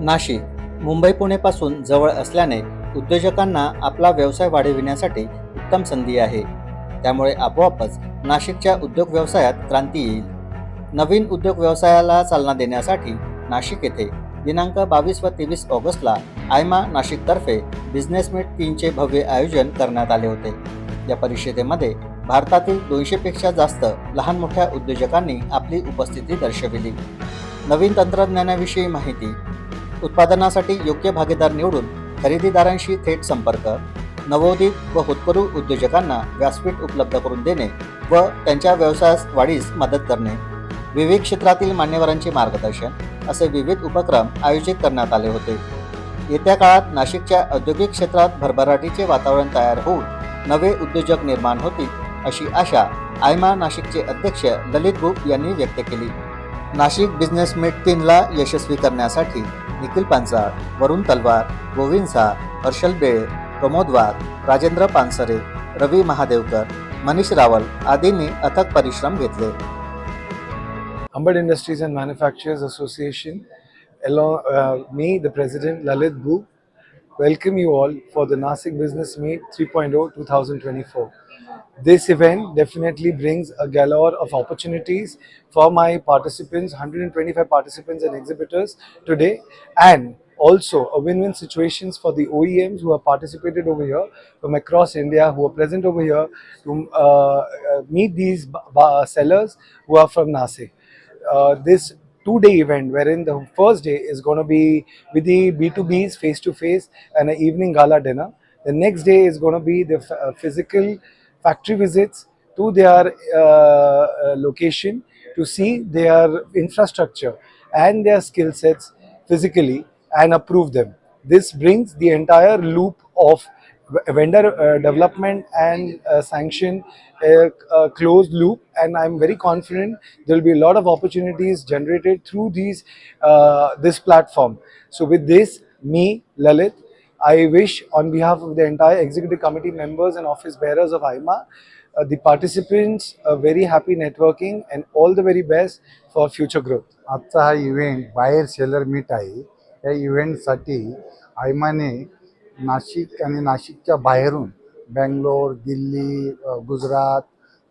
नाशिक मुंबई पुणेपासून जवळ असल्याने उद्योजकांना आपला व्यवसाय वाढविण्यासाठी उत्तम संधी आहे. त्यामुळे आपोआपच नाशिकच्या उद्योग व्यवसायात क्रांती येईल. नवीन उद्योग व्यवसायाला चालना देण्यासाठी नाशिक येथे दिनांक बावीस व तेवीस ऑगस्टला आयमा नाशिकतर्फे बिझनेस मीट तीनचे भव्य आयोजन करण्यात आले होते. या परिषदेमध्ये भारतातील दोनशेपेक्षा जास्त लहान मोठ्या उद्योजकांनी आपली उपस्थिती दर्शविली. नवीन तंत्रज्ञानाविषयी माहिती उत्पादनासाठी योग्य भागीदार निवडून खरेदीदारांशी थेट संपर्क नवोदित व होतकरू उद्योजकांना व्यासपीठ उपलब्ध करून देणे व त्यांच्या व्यवसायास वाढीस मदत करणे. विविध क्षेत्रातील मान्यवरांचे मार्गदर्शन असे विविध उपक्रम आयोजित करण्यात आले होते. येत्या काळात नाशिकच्या औद्योगिक क्षेत्रात भरभराटीचे वातावरण तयार होऊन नवे उद्योजक निर्माण होतील अशी आशा आयमा नाशिकचे अध्यक्ष ललित गुप यांनी व्यक्त केली. नाशिक बिझनेस मीट तीनला यशस्वी करण्यासाठी निखिल पांचाळ वरुण तलवार गोविंद सा हर्षल बेळे प्रमोद वाघ राजेंद्र पानसरे रवी महादेवकर मनीष रावल आदींनी अथक परिश्रम घेतले. Ambad industries and manufacturers association hello me the president Lalit Bhu welcome you all for the Nashik business meet three point o two thousand twenty four This event definitely brings a galore of opportunities for my participants, 125 participants and exhibitors today, and also a win-win situations for the OEMs who have participated over here from across India, who are present over here to uh, uh, meet these sellers who are from Nasik uh, this two day event wherein the first day is going to be with the B2Bs face to face and an evening gala dinner. The next day is going to be the uh, physical factory visits to their uh, uh, location to see their infrastructure and their skill sets physically and approve them. This brings the entire loop of vendor uh, development and uh, sanction uh, uh, closed loop and i'm very confident there will be a lot of opportunities generated through these uh, this platform so with this me lalit i wish on behalf of the entire executive committee members and office bearers of ima uh, the participants a very happy networking and all the very best for future growth आजचा हा event बाहेर seller meet आहे या इव्हेंटसाठी आयमाने नाशिक आणि नाशिकच्या बाहेरून बँगलोर दिल्ली अ, गुजरात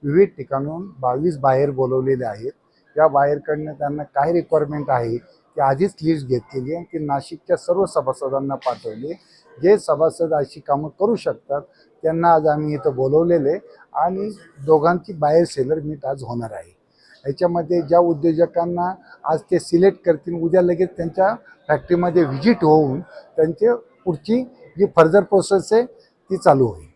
विविध ठिकाणून बावीस बाहेर बोलवलेले आहेत या बाहेरकडनं त्यांना काय रिक्वायरमेंट आहे ती आधीच लिस्ट घेतलेली आहे ती नाशिकच्या सर्व सभासदांना पाठवली जे सभासद अशी कामं करू शकतात त्यांना आज आम्ही इथं बोलवलेले आणि दोघांची बाहेर सेलर मीट आज होणार आहे. याच्यामध्ये ज्या उद्योजकांना आज ते सिलेक्ट करतील उद्या लगेच त्यांच्या फॅक्टरीमध्ये व्हिजिट होऊन त्यांचे पुढची जी फर्दर प्रोसेस आहे ती चालू होईल.